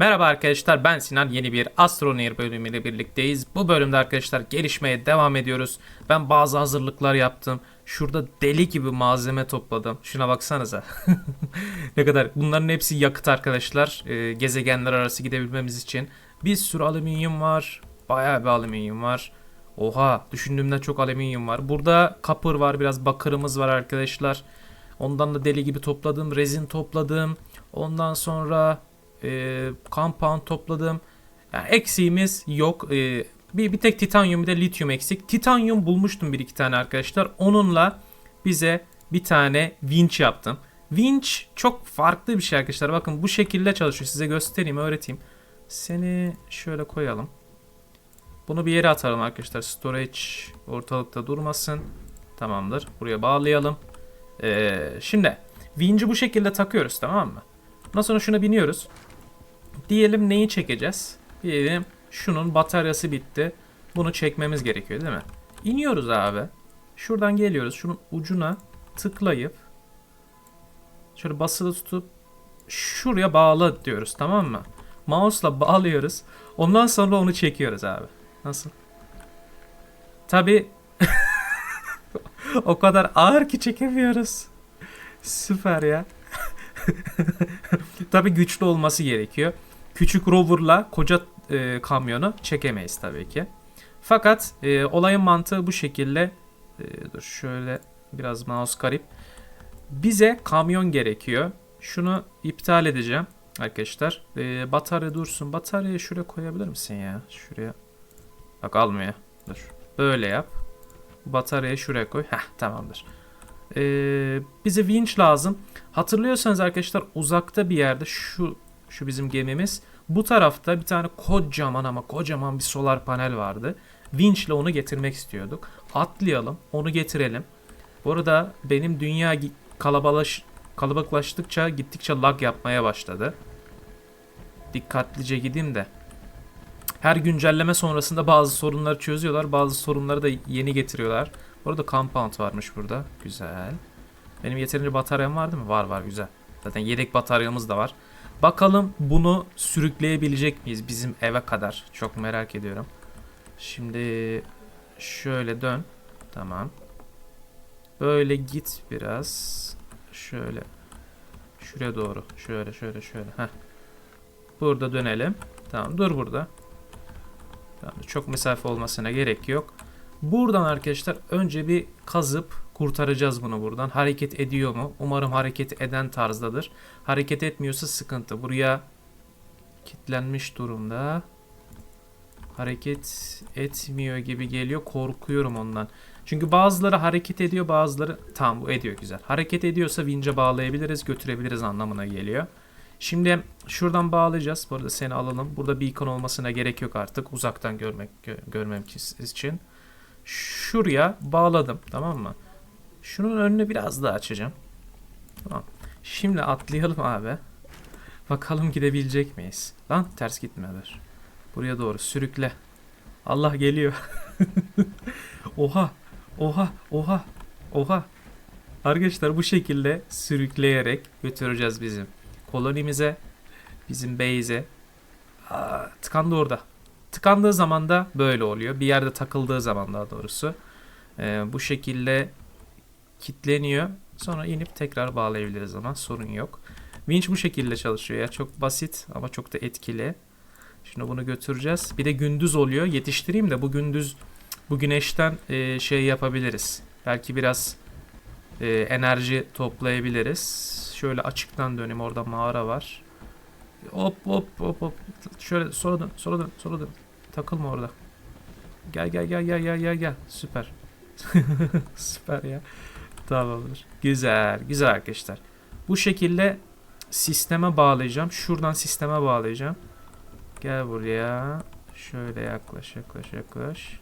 Merhaba arkadaşlar ben Sinan yeni bir Astroneer bölümüyle birlikteyiz. Bu bölümde arkadaşlar gelişmeye devam ediyoruz. Ben bazı hazırlıklar yaptım. Şurada deli gibi malzeme topladım. Şuna baksanıza. ne kadar bunların hepsi yakıt arkadaşlar. Ee, gezegenler arası gidebilmemiz için. Bir sürü alüminyum var. Bayağı bir alüminyum var. Oha düşündüğümden çok alüminyum var. Burada kapır var biraz bakırımız var arkadaşlar. Ondan da deli gibi topladım. Rezin topladım. Ondan sonra e, compound topladım. Yani eksiğimiz yok. E, bir, bir tek titanyum bir de lityum eksik. Titanyum bulmuştum bir iki tane arkadaşlar. Onunla bize bir tane winch yaptım. Winch çok farklı bir şey arkadaşlar. Bakın bu şekilde çalışıyor. Size göstereyim, öğreteyim. Seni şöyle koyalım. Bunu bir yere atalım arkadaşlar. Storage ortalıkta durmasın. Tamamdır. Buraya bağlayalım. Ee, şimdi winch'i bu şekilde takıyoruz tamam mı? Ondan sonra şuna biniyoruz. Diyelim neyi çekeceğiz? Diyelim şunun bataryası bitti. Bunu çekmemiz gerekiyor değil mi? İniyoruz abi. Şuradan geliyoruz. Şunun ucuna tıklayıp şöyle basılı tutup şuraya bağla diyoruz tamam mı? Mouse'la bağlıyoruz. Ondan sonra onu çekiyoruz abi. Nasıl? Tabi o kadar ağır ki çekemiyoruz. Süper ya. tabii güçlü olması gerekiyor. Küçük roverla koca e, kamyonu çekemeyiz tabii ki. Fakat e, olayın mantığı bu şekilde. E, dur şöyle biraz mouse garip. Bize kamyon gerekiyor. Şunu iptal edeceğim arkadaşlar. E, batarya dursun. Bataryayı şuraya koyabilir misin ya? Şuraya. Bak almıyor. Dur. Böyle yap. Bataryayı şuraya koy. Heh tamamdır. Ee, bize winch lazım. Hatırlıyorsanız arkadaşlar uzakta bir yerde şu şu bizim gemimiz. Bu tarafta bir tane kocaman ama kocaman bir solar panel vardı. Winch ile onu getirmek istiyorduk. Atlayalım, onu getirelim. Bu arada benim dünya kalabalaş kalabalıklaştıkça gittikçe lag yapmaya başladı. Dikkatlice gideyim de. Her güncelleme sonrasında bazı sorunları çözüyorlar, bazı sorunları da yeni getiriyorlar. Bu arada compound varmış burada. Güzel. Benim yeterince bataryam vardı mı? Var var güzel. Zaten yedek bataryamız da var. Bakalım bunu sürükleyebilecek miyiz bizim eve kadar? Çok merak ediyorum. Şimdi şöyle dön. Tamam. Böyle git biraz. Şöyle. Şuraya doğru. Şöyle şöyle şöyle. Heh. Burada dönelim. Tamam dur burada. Tamam, çok mesafe olmasına gerek yok. Buradan arkadaşlar önce bir kazıp kurtaracağız bunu buradan. Hareket ediyor mu? Umarım hareket eden tarzdadır. Hareket etmiyorsa sıkıntı. Buraya kilitlenmiş durumda. Hareket etmiyor gibi geliyor. Korkuyorum ondan. Çünkü bazıları hareket ediyor bazıları... Tamam bu ediyor güzel. Hareket ediyorsa vince bağlayabiliriz götürebiliriz anlamına geliyor. Şimdi şuradan bağlayacağız. Bu arada seni alalım. Burada beacon olmasına gerek yok artık. Uzaktan görmek gö- görmem için şuraya bağladım tamam mı? Şunun önünü biraz daha açacağım. Tamam. Şimdi atlayalım abi. Bakalım gidebilecek miyiz? Lan ters gitmeler. Buraya doğru sürükle. Allah geliyor. oha. Oha. Oha. Oha. Arkadaşlar bu şekilde sürükleyerek götüreceğiz bizim kolonimize. Bizim base'e. Tıkandı orada. Tıkandığı zaman da böyle oluyor. Bir yerde takıldığı zaman daha doğrusu. Ee, bu şekilde kitleniyor. Sonra inip tekrar bağlayabiliriz ama sorun yok. Winch bu şekilde çalışıyor ya. Çok basit ama çok da etkili. Şimdi bunu götüreceğiz. Bir de gündüz oluyor. Yetiştireyim de bu gündüz bu güneşten e, şey yapabiliriz. Belki biraz e, enerji toplayabiliriz. Şöyle açıktan döneyim. Orada mağara var. Hop hop hop hop. Şöyle sola dön, sola dön, sola dön. Takılma orada. Gel gel gel gel gel gel gel. Süper. Süper ya. Tamamdır. Güzel, güzel arkadaşlar. Bu şekilde sisteme bağlayacağım. Şuradan sisteme bağlayacağım. Gel buraya. Şöyle yaklaş, yaklaş, yaklaş.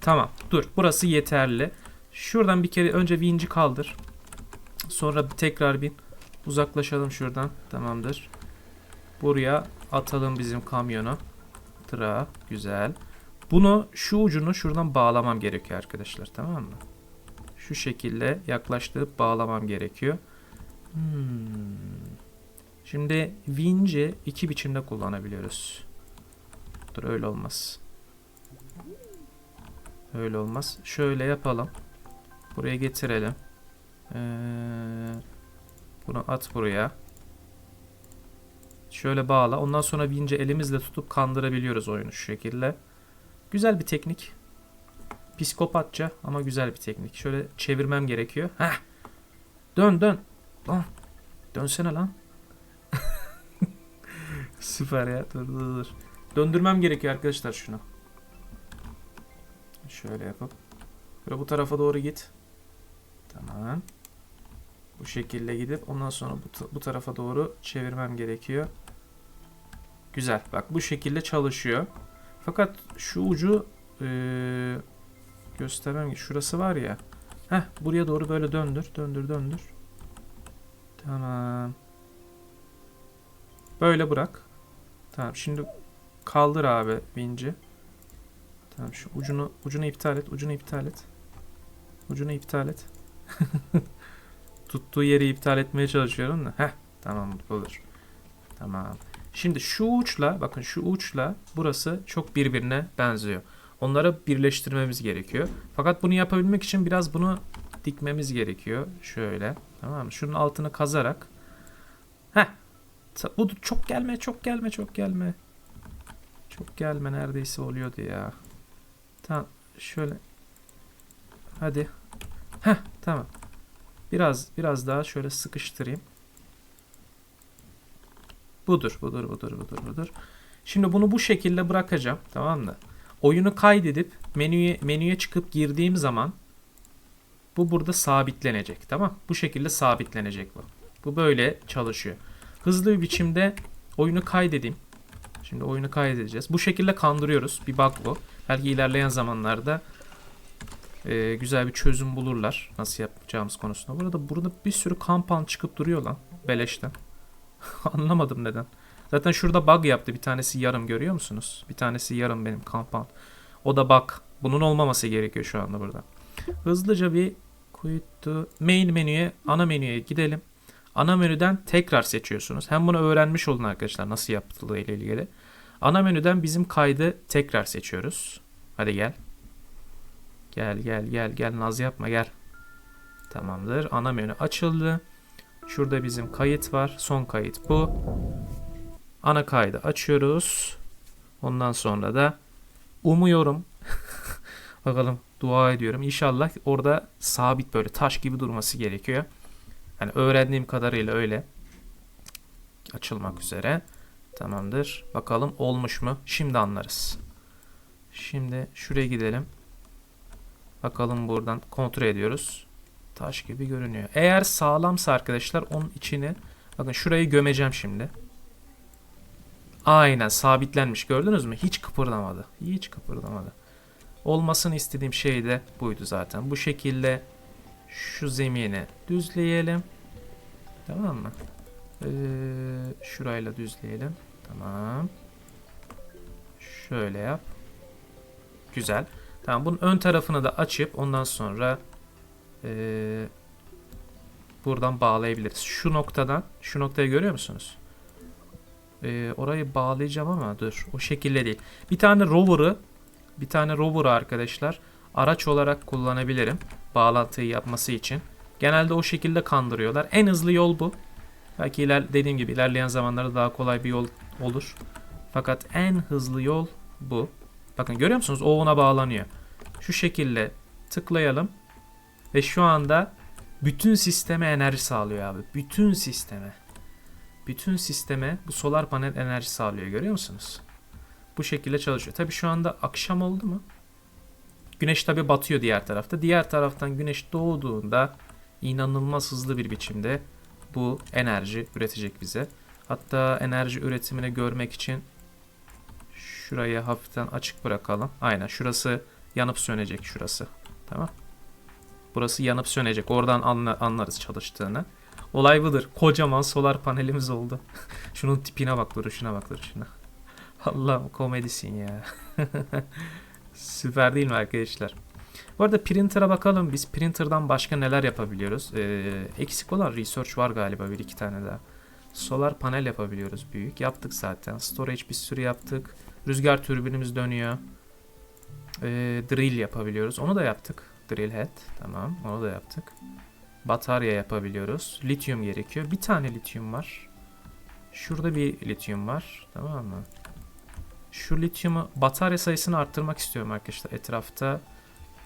Tamam. Dur. Burası yeterli. Şuradan bir kere önce vinci kaldır. Sonra tekrar bin. Uzaklaşalım şuradan. Tamamdır. Buraya atalım bizim kamyonu. Tıra. Güzel. Bunu şu ucunu şuradan bağlamam gerekiyor arkadaşlar. Tamam mı? Şu şekilde yaklaştırıp bağlamam gerekiyor. Hmm. Şimdi vinci iki biçimde kullanabiliyoruz. Dur öyle olmaz. Öyle olmaz. Şöyle yapalım. Buraya getirelim. Ee, bunu at buraya. Şöyle bağla. Ondan sonra vinci elimizle tutup kandırabiliyoruz oyunu şu şekilde. Güzel bir teknik. Psikopatça ama güzel bir teknik. Şöyle çevirmem gerekiyor. Heh. Dön dön. Lan. Dönsene lan. Süper ya. Dur dur dur. Döndürmem gerekiyor arkadaşlar şunu. Şöyle yapıp. Böyle bu tarafa doğru git. Tamam. Bu şekilde gidip ondan sonra bu, bu tarafa doğru çevirmem gerekiyor. Güzel. Bak bu şekilde çalışıyor. Fakat şu ucu eee göstermem. Şurası var ya. Heh buraya doğru böyle döndür. Döndür döndür. Tamam. Böyle bırak. Tamam şimdi kaldır abi vinci. Tamam şu ucunu ucunu iptal et. Ucunu iptal et. Ucunu iptal et. Tuttuğu yeri iptal etmeye çalışıyorum da. Heh tamam olur. Tamam. Şimdi şu uçla bakın şu uçla burası çok birbirine benziyor. Onları birleştirmemiz gerekiyor. Fakat bunu yapabilmek için biraz bunu dikmemiz gerekiyor. Şöyle. Tamam mı? Şunun altını kazarak. Heh. Bu çok gelme, çok gelme, çok gelme. Çok gelme neredeyse oluyordu ya. Tamam. Şöyle. Hadi. Heh, tamam. Biraz biraz daha şöyle sıkıştırayım. Budur, budur, budur, budur, budur. Şimdi bunu bu şekilde bırakacağım, tamam mı? Oyunu kaydedip menüye menüye çıkıp girdiğim zaman bu burada sabitlenecek, tamam? Bu şekilde sabitlenecek bu. Bu böyle çalışıyor. Hızlı bir biçimde oyunu kaydedeyim. Şimdi oyunu kaydedeceğiz. Bu şekilde kandırıyoruz. Bir bug bu. Belki ilerleyen zamanlarda e, güzel bir çözüm bulurlar. Nasıl yapacağımız konusunda. Burada burada bir sürü kampan çıkıp duruyor lan. Beleşten. Anlamadım neden. Zaten şurada bug yaptı. Bir tanesi yarım görüyor musunuz? Bir tanesi yarım benim kampan. O da bug. Bunun olmaması gerekiyor şu anda burada. Hızlıca bir to main menüye, ana menüye gidelim. Ana menüden tekrar seçiyorsunuz. Hem bunu öğrenmiş olun arkadaşlar nasıl yapıldığı ile ilgili. Ana menüden bizim kaydı tekrar seçiyoruz. Hadi gel. Gel gel gel gel naz yapma gel. Tamamdır. Ana menü açıldı. Şurada bizim kayıt var. Son kayıt bu. Ana kaydı açıyoruz. Ondan sonra da umuyorum bakalım dua ediyorum. İnşallah orada sabit böyle taş gibi durması gerekiyor. Yani öğrendiğim kadarıyla öyle. Açılmak üzere. Tamamdır. Bakalım olmuş mu? Şimdi anlarız. Şimdi şuraya gidelim. Bakalım buradan kontrol ediyoruz. Taş gibi görünüyor. Eğer sağlamsa arkadaşlar onun içini bakın şurayı gömeceğim şimdi. Aynen sabitlenmiş gördünüz mü? Hiç kıpırdamadı. Hiç kıpırdamadı. Olmasını istediğim şey de buydu zaten. Bu şekilde şu zemini düzleyelim. Tamam mı? Ee, şurayla düzleyelim. Tamam. Şöyle yap. Güzel. Tamam bunun ön tarafını da açıp ondan sonra ee, buradan bağlayabiliriz. Şu noktadan şu noktayı görüyor musunuz? Ee, orayı bağlayacağım ama dur o şekilde değil. Bir tane rover'ı bir tane rover'ı arkadaşlar araç olarak kullanabilirim. Bağlantıyı yapması için. Genelde o şekilde kandırıyorlar. En hızlı yol bu. Belki iler, dediğim gibi ilerleyen zamanlarda daha kolay bir yol olur. Fakat en hızlı yol bu. Bakın görüyor musunuz? O ona bağlanıyor. Şu şekilde tıklayalım. Ve şu anda bütün sisteme enerji sağlıyor abi. Bütün sisteme. Bütün sisteme bu solar panel enerji sağlıyor. Görüyor musunuz? Bu şekilde çalışıyor. Tabi şu anda akşam oldu mu? Güneş tabi batıyor diğer tarafta. Diğer taraftan güneş doğduğunda inanılmaz hızlı bir biçimde bu enerji üretecek bize. Hatta enerji üretimini görmek için şurayı hafiften açık bırakalım. Aynen şurası yanıp sönecek şurası. Tamam. Burası yanıp sönecek. Oradan anla- anlarız çalıştığını. Olay budur. Kocaman solar panelimiz oldu. Şunun tipine bak duruşuna bak duruşuna. Allah'ım komedisin ya. Süper değil mi arkadaşlar? Bu arada printer'a bakalım. Biz printer'dan başka neler yapabiliyoruz? Ee, eksik olan research var galiba bir iki tane daha. Solar panel yapabiliyoruz büyük. Yaptık zaten. Storage bir sürü yaptık. Rüzgar türbinimiz dönüyor. Ee, drill yapabiliyoruz. Onu da yaptık. Drill head. Tamam. Onu da yaptık. Batarya yapabiliyoruz. Lityum gerekiyor. Bir tane lityum var. Şurada bir lityum var. Tamam mı? Şu lityumu batarya sayısını arttırmak istiyorum arkadaşlar etrafta.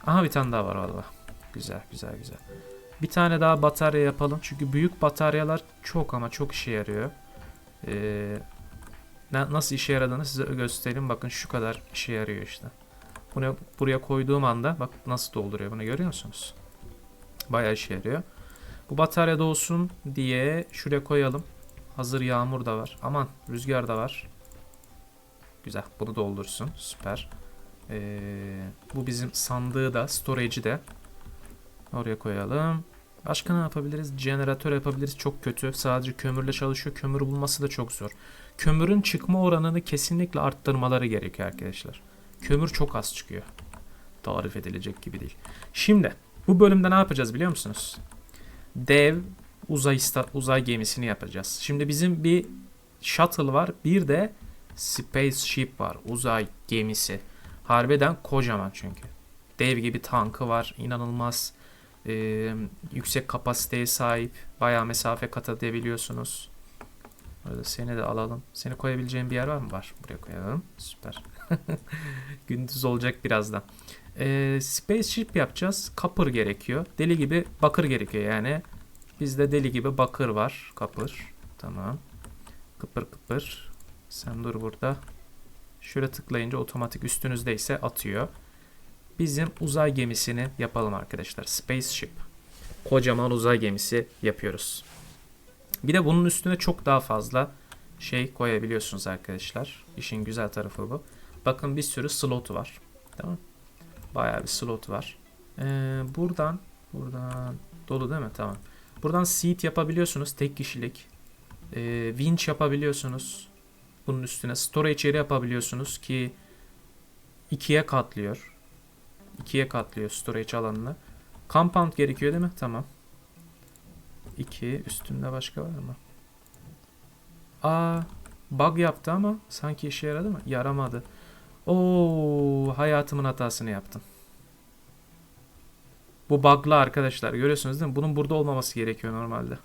Aha bir tane daha var valla. Güzel güzel güzel. Bir tane daha batarya yapalım. Çünkü büyük bataryalar çok ama çok işe yarıyor. Ee, na- nasıl işe yaradığını size göstereyim. Bakın şu kadar işe yarıyor işte. Bunu buraya koyduğum anda bak nasıl dolduruyor. Bunu görüyor musunuz? Bayağı işe yarıyor. Bu batarya da olsun diye şuraya koyalım. Hazır yağmur da var. Aman rüzgar da var. Güzel. Bunu doldursun. Süper. Ee, bu bizim sandığı da, storage'i de oraya koyalım. Başka ne yapabiliriz? Jeneratör yapabiliriz. Çok kötü. Sadece kömürle çalışıyor. Kömür bulması da çok zor. Kömürün çıkma oranını kesinlikle arttırmaları gerekiyor arkadaşlar. Kömür çok az çıkıyor. Tarif edilecek gibi değil. Şimdi bu bölümde ne yapacağız biliyor musunuz? Dev uzay uzay gemisini yapacağız. Şimdi bizim bir shuttle var. Bir de spaceship var. Uzay gemisi. Harbiden kocaman çünkü. Dev gibi tankı var. İnanılmaz e, yüksek kapasiteye sahip. Bayağı mesafe kat edebiliyorsunuz. Burada seni de alalım. Seni koyabileceğim bir yer var mı? Var. Buraya koyalım. Süper. Gündüz olacak birazdan. E, spaceship yapacağız. Copper gerekiyor. Deli gibi bakır gerekiyor yani. Bizde deli gibi bakır var. Kapır. Tamam. Kıpır kıpır. Sen dur burada. Şöyle tıklayınca otomatik üstünüzdeyse atıyor. Bizim uzay gemisini yapalım arkadaşlar. Spaceship. Kocaman uzay gemisi yapıyoruz. Bir de bunun üstüne çok daha fazla şey koyabiliyorsunuz arkadaşlar. İşin güzel tarafı bu. Bakın bir sürü slotu var. Tamam. Bayağı bir slot var. Ee, buradan buradan dolu değil mi? Tamam. Buradan seat yapabiliyorsunuz. Tek kişilik. Ee, winch yapabiliyorsunuz. Bunun üstüne storage yeri yapabiliyorsunuz ki ikiye katlıyor. İkiye katlıyor storage alanını. Compound gerekiyor değil mi? Tamam. 2 üstünde başka var mı? Aa bug yaptı ama sanki işe yaradı mı? Yaramadı. Oo hayatımın hatasını yaptım. Bu bug'lı arkadaşlar görüyorsunuz değil mi? Bunun burada olmaması gerekiyor normalde.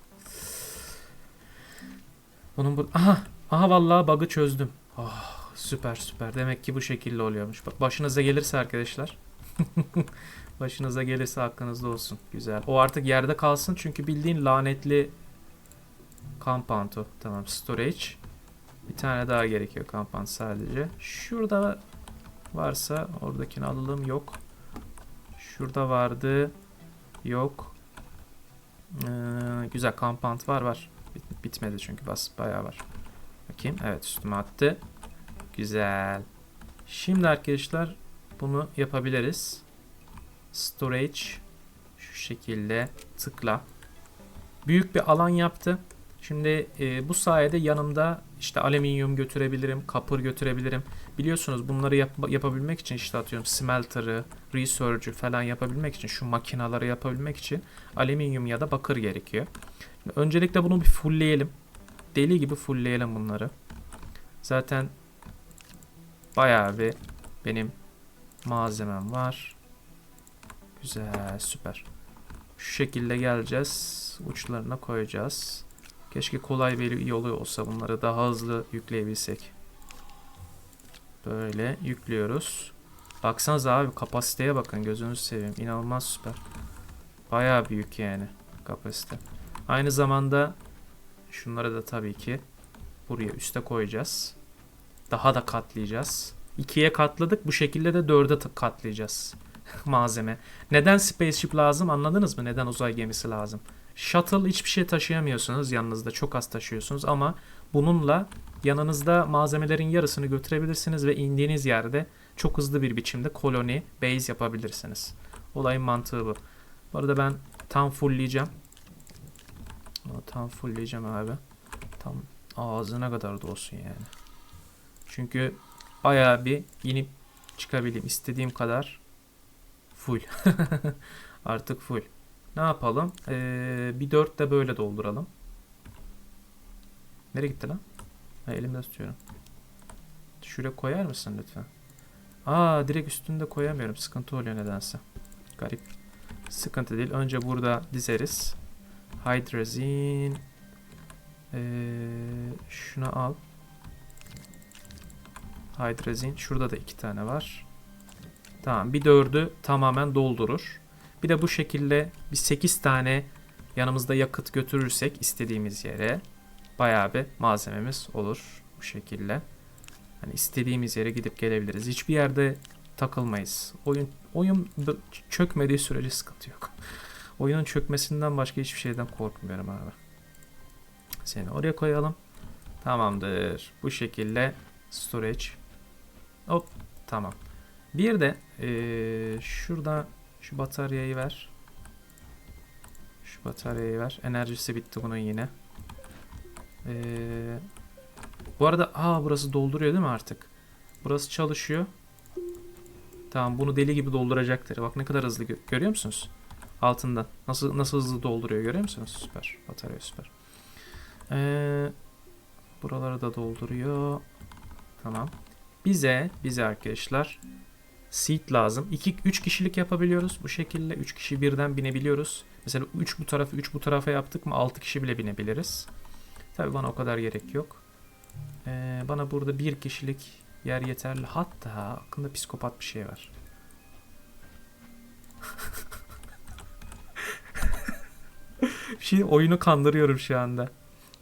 Bunun bu aha aha vallahi bug'ı çözdüm. Oh, süper süper. Demek ki bu şekilde oluyormuş. Bak başınıza gelirse arkadaşlar. başınıza gelirse aklınızda olsun. Güzel. O artık yerde kalsın çünkü bildiğin lanetli compound. Tamam storage. Bir tane daha gerekiyor compound sadece. Şurada varsa oradakini alalım. Yok. Şurada vardı. Yok. Ee, güzel compound var var. Bit- bitmedi çünkü bas bayağı var. Bakayım. Evet üstüme attı. Güzel. Şimdi arkadaşlar bunu yapabiliriz. Storage şu şekilde tıkla. Büyük bir alan yaptı. Şimdi e, bu sayede yanımda işte alüminyum götürebilirim, kapır götürebilirim. Biliyorsunuz bunları yap- yapabilmek için işte atıyorum smelter'ı, research'ü falan yapabilmek için şu makinaları yapabilmek için alüminyum ya da bakır gerekiyor. Öncelikle bunu bir fullleyelim. Deli gibi fullleyelim bunları. Zaten bayağı bir benim malzemem var. Güzel, süper. Şu şekilde geleceğiz. Uçlarına koyacağız. Keşke kolay bir yolu olsa bunları daha hızlı yükleyebilsek. Böyle yüklüyoruz. Baksanıza abi kapasiteye bakın gözünüzü seveyim. İnanılmaz süper. Bayağı büyük yani kapasite. Aynı zamanda şunları da tabii ki buraya üste koyacağız. Daha da katlayacağız. İkiye katladık. Bu şekilde de dörde katlayacağız malzeme. Neden spaceship lazım anladınız mı? Neden uzay gemisi lazım? Shuttle hiçbir şey taşıyamıyorsunuz yanınızda. Çok az taşıyorsunuz ama bununla yanınızda malzemelerin yarısını götürebilirsiniz ve indiğiniz yerde çok hızlı bir biçimde koloni, base yapabilirsiniz. Olayın mantığı bu. Bu arada ben tam fullleyeceğim. Tam fullleyeceğim abi. Tam ağzına kadar da olsun yani. Çünkü bayağı bir inip çıkabileyim. istediğim kadar full. Artık full. Ne yapalım? Ee, bir dört de böyle dolduralım. Nereye gitti lan? Ha, elimde tutuyorum. Şuraya koyar mısın lütfen? Aa direkt üstünde koyamıyorum. Sıkıntı oluyor nedense. Garip. Sıkıntı değil. Önce burada dizeriz. Hydrazine. Ee, şunu al. Hydrazine. Şurada da iki tane var. Tamam. Bir dördü tamamen doldurur. Bir de bu şekilde bir 8 tane yanımızda yakıt götürürsek istediğimiz yere bayağı bir malzememiz olur bu şekilde. Hani istediğimiz yere gidip gelebiliriz. Hiçbir yerde takılmayız. Oyun oyun çökmediği sürece sıkıntı yok. Oyunun çökmesinden başka hiçbir şeyden korkmuyorum abi. Seni oraya koyalım. Tamamdır. Bu şekilde storage. Hop tamam. Bir de eee, şurada şu bataryayı ver. Şu bataryayı ver. Enerjisi bitti bunun yine. Ee, bu arada aa burası dolduruyor değil mi artık? Burası çalışıyor. Tamam bunu deli gibi dolduracaktır. Bak ne kadar hızlı gö- görüyor musunuz? Altından. Nasıl nasıl hızlı dolduruyor görüyor musunuz? Süper. Batarya süper. Ee, buraları da dolduruyor. Tamam. Bize bize arkadaşlar seat lazım. 2 3 kişilik yapabiliyoruz bu şekilde. 3 kişi birden binebiliyoruz. Mesela 3 bu tarafa 3 bu tarafa yaptık mı 6 kişi bile binebiliriz. Tabii bana o kadar gerek yok. Ee, bana burada bir kişilik yer yeterli. Hatta aklımda psikopat bir şey var. bir şey oyunu kandırıyorum şu anda.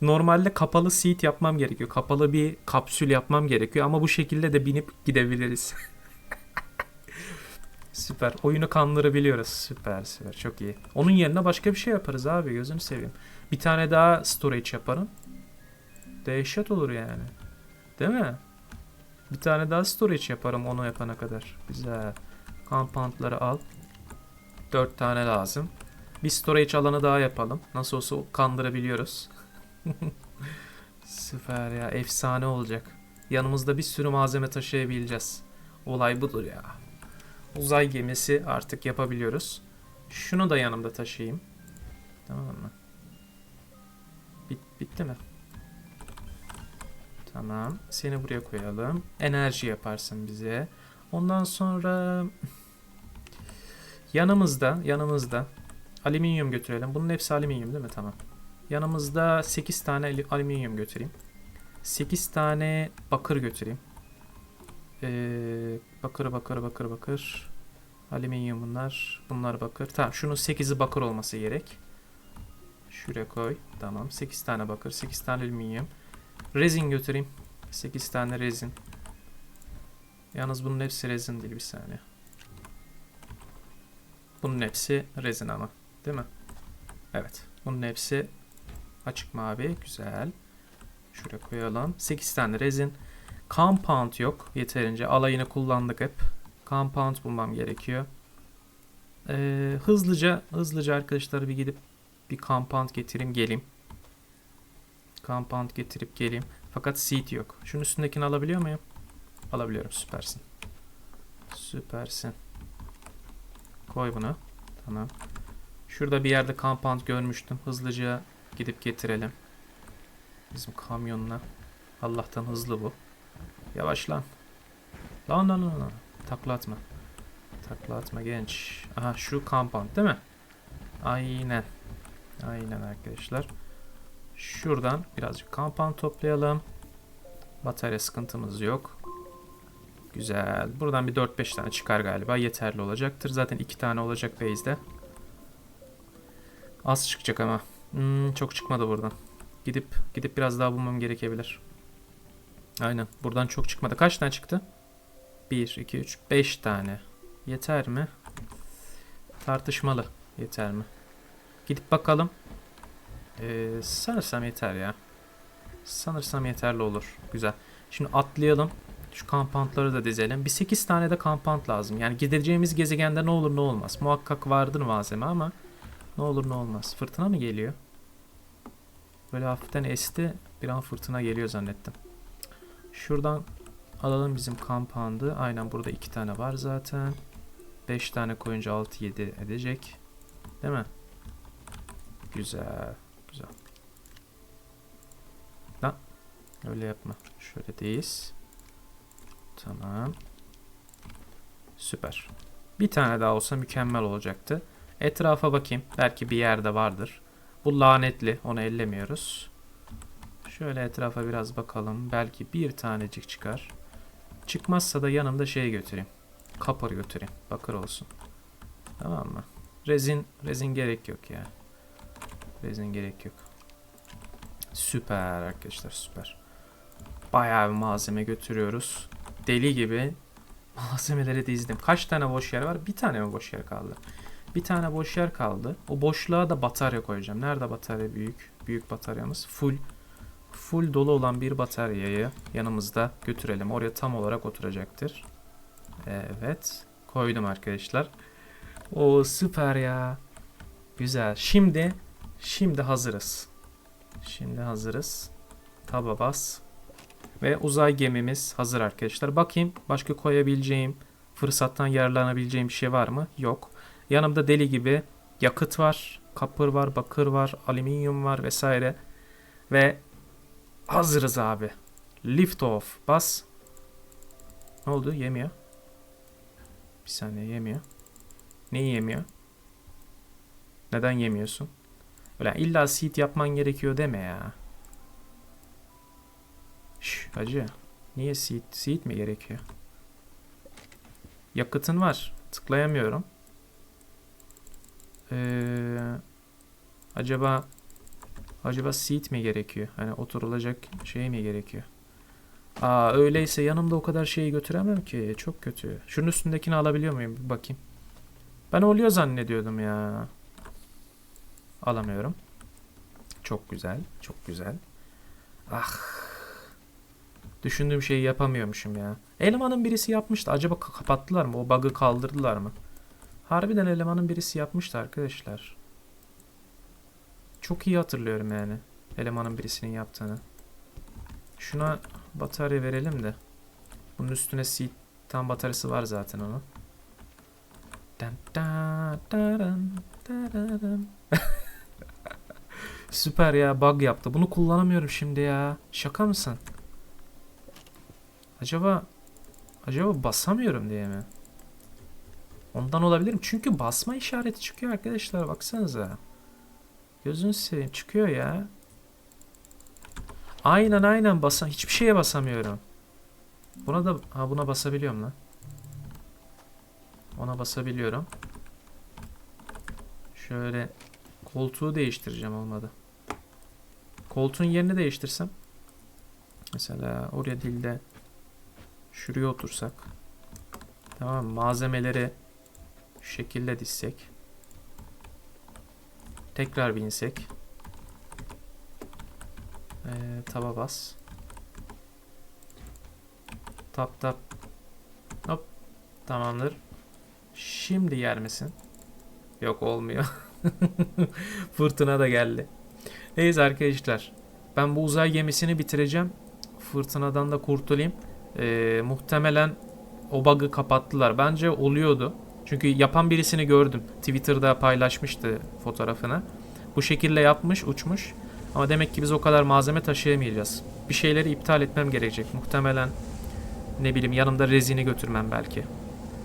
Normalde kapalı seat yapmam gerekiyor. Kapalı bir kapsül yapmam gerekiyor ama bu şekilde de binip gidebiliriz. Süper. Oyunu kandırabiliyoruz. Süper süper. Çok iyi. Onun yerine başka bir şey yaparız abi. Gözünü seveyim. Bir tane daha storage yaparım. Dehşet olur yani. Değil mi? Bir tane daha storage yaparım onu yapana kadar. Güzel. Compoundları al. Dört tane lazım. Bir storage alanı daha yapalım. Nasıl olsa kandırabiliyoruz. Süper ya. Efsane olacak. Yanımızda bir sürü malzeme taşıyabileceğiz. Olay budur ya. Uzay gemisi artık yapabiliyoruz. Şunu da yanımda taşıyayım. Tamam mı? Bit bitti mi? Tamam. Seni buraya koyalım. Enerji yaparsın bize. Ondan sonra yanımızda yanımızda alüminyum götürelim. Bunun hepsi alüminyum değil mi? Tamam. Yanımızda 8 tane alüminyum götüreyim. 8 tane bakır götüreyim. Ee, bakır bakır bakır bakır. Alüminyum bunlar. Bunlar bakır. Tamam şunun 8'i bakır olması gerek. Şuraya koy. Tamam. 8 tane bakır. 8 tane alüminyum. Rezin götüreyim. 8 tane rezin. Yalnız bunun hepsi rezin değil bir saniye. Bunun hepsi rezin ama. Değil mi? Evet. Bunun hepsi açık mavi. Güzel. Şuraya koyalım. 8 tane rezin. Compound yok yeterince. Alayını kullandık hep. Compound bulmam gerekiyor. Ee, hızlıca hızlıca arkadaşlar bir gidip bir compound getireyim geleyim. Compound getirip geleyim. Fakat seed yok. Şunun üstündekini alabiliyor muyum? Alabiliyorum. Süpersin. Süpersin. Koy bunu. Tamam. Şurada bir yerde compound görmüştüm. Hızlıca gidip getirelim. Bizim kamyonla. Allah'tan hızlı bu. Yavaş lan. Lan lan lan lan. Takla atma. Takla atma genç. Aha şu compound değil mi? Aynen. Aynen arkadaşlar. Şuradan birazcık compound toplayalım. Batarya sıkıntımız yok. Güzel. Buradan bir 4-5 tane çıkar galiba. Yeterli olacaktır. Zaten 2 tane olacak base'de. Az çıkacak ama. Hmm, çok çıkmadı buradan. Gidip gidip biraz daha bulmam gerekebilir. Aynen. Buradan çok çıkmadı. Kaç tane çıktı? 1, 2, 3, 5 tane. Yeter mi? Tartışmalı. Yeter mi? Gidip bakalım. Ee, sanırsam yeter ya. Sanırsam yeterli olur. Güzel. Şimdi atlayalım. Şu kampantları da dizelim. Bir 8 tane de kampant lazım. Yani gideceğimiz gezegende ne olur ne olmaz. Muhakkak vardır malzeme ama ne olur ne olmaz. Fırtına mı geliyor? Böyle hafiften esti. Bir an fırtına geliyor zannettim. Şuradan alalım bizim kampandı. Aynen burada iki tane var zaten. 5 tane koyunca 6-7 edecek. Değil mi? Güzel. Güzel. Lan Öyle yapma. Şöyle değiz. Tamam. Süper. Bir tane daha olsa mükemmel olacaktı. Etrafa bakayım. Belki bir yerde vardır. Bu lanetli. Onu ellemiyoruz. Şöyle etrafa biraz bakalım. Belki bir tanecik çıkar. Çıkmazsa da yanımda şey götüreyim. Kapır götüreyim. Bakır olsun. Tamam mı? Rezin, rezin gerek yok ya. Rezin gerek yok. Süper arkadaşlar süper. Bayağı bir malzeme götürüyoruz. Deli gibi malzemeleri dizdim. Kaç tane boş yer var? Bir tane mi boş yer kaldı? Bir tane boş yer kaldı. O boşluğa da batarya koyacağım. Nerede batarya büyük? Büyük bataryamız. Full full dolu olan bir bataryayı yanımızda götürelim. Oraya tam olarak oturacaktır. Evet. Koydum arkadaşlar. O süper ya. Güzel. Şimdi şimdi hazırız. Şimdi hazırız. Taba bas. Ve uzay gemimiz hazır arkadaşlar. Bakayım başka koyabileceğim, fırsattan yararlanabileceğim bir şey var mı? Yok. Yanımda deli gibi yakıt var, kapır var, bakır var, alüminyum var vesaire. Ve hazırız abi. Lift off. Bas. Ne oldu? Yemiyor. Bir saniye yemiyor. Neyi yemiyor? Neden yemiyorsun? Öyle illa seed yapman gerekiyor deme ya. Şş, hacı. Niye seed, seed mi gerekiyor? Yakıtın var. Tıklayamıyorum. Ee, acaba acaba seed mi gerekiyor? Hani oturulacak şey mi gerekiyor? Aa öyleyse yanımda o kadar şeyi götüremem ki. Çok kötü. Şunun üstündekini alabiliyor muyum? Bir bakayım. Ben oluyor zannediyordum ya. Alamıyorum. Çok güzel. Çok güzel. Ah. Düşündüğüm şeyi yapamıyormuşum ya. Elemanın birisi yapmıştı. Acaba ka- kapattılar mı? O bug'ı kaldırdılar mı? Harbiden elemanın birisi yapmıştı arkadaşlar. Çok iyi hatırlıyorum yani. Elemanın birisinin yaptığını. Şuna batarya verelim de. Bunun üstüne tam bataryası var zaten onun. Süper ya bug yaptı. Bunu kullanamıyorum şimdi ya. Şaka mısın? Acaba acaba basamıyorum diye mi? Ondan olabilir mi? Çünkü basma işareti çıkıyor arkadaşlar baksanıza. Gözünü seveyim çıkıyor ya. Aynen aynen basa hiçbir şeye basamıyorum. Buna da ha buna basabiliyorum lan. Ona basabiliyorum. Şöyle koltuğu değiştireceğim olmadı. Koltuğun yerini değiştirsem. Mesela oraya değil de şuraya otursak. Tamam malzemeleri şu şekilde dizsek. Tekrar binsek. Ee, taba bas. Tap tap. Hop. Tamamdır. Şimdi yer misin? Yok olmuyor. Fırtına da geldi. Neyse arkadaşlar. Ben bu uzay gemisini bitireceğim. Fırtınadan da kurtulayım. Ee, muhtemelen o bug'ı kapattılar. Bence oluyordu. Çünkü yapan birisini gördüm. Twitter'da paylaşmıştı fotoğrafını. Bu şekilde yapmış, uçmuş. Ama demek ki biz o kadar malzeme taşıyamayacağız. Bir şeyleri iptal etmem gerekecek. Muhtemelen ne bileyim yanımda rezini götürmem belki.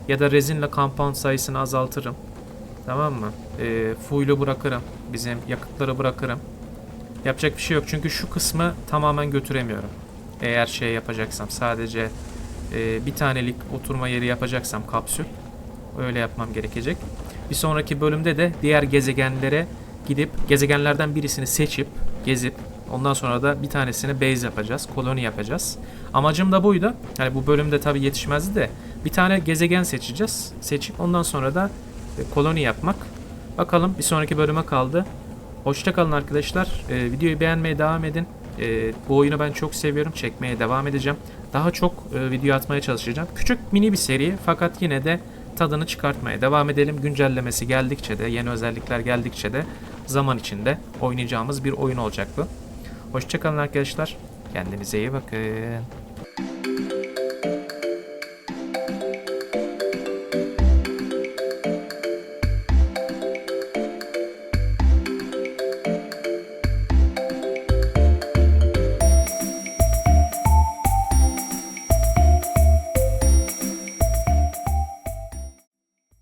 Ya da rezinle compound sayısını azaltırım. Tamam mı? E, fuel'ü bırakırım. Bizim yakıtları bırakırım. Yapacak bir şey yok. Çünkü şu kısmı tamamen götüremiyorum. Eğer şey yapacaksam sadece e, bir tanelik oturma yeri yapacaksam kapsül. Öyle yapmam gerekecek. Bir sonraki bölümde de diğer gezegenlere gidip gezegenlerden birisini seçip gezip ondan sonra da bir tanesini base yapacağız. Koloni yapacağız. Amacım da buydu. Yani bu bölümde tabi yetişmezdi de bir tane gezegen seçeceğiz. Seçip ondan sonra da e, koloni yapmak. Bakalım bir sonraki bölüme kaldı. Hoşçakalın arkadaşlar. E, videoyu beğenmeye devam edin. E, bu oyunu ben çok seviyorum. Çekmeye devam edeceğim. Daha çok e, video atmaya çalışacağım. Küçük mini bir seri fakat yine de tadını çıkartmaya devam edelim. Güncellemesi geldikçe de yeni özellikler geldikçe de zaman içinde oynayacağımız bir oyun olacak bu. Hoşçakalın arkadaşlar. Kendinize iyi bakın.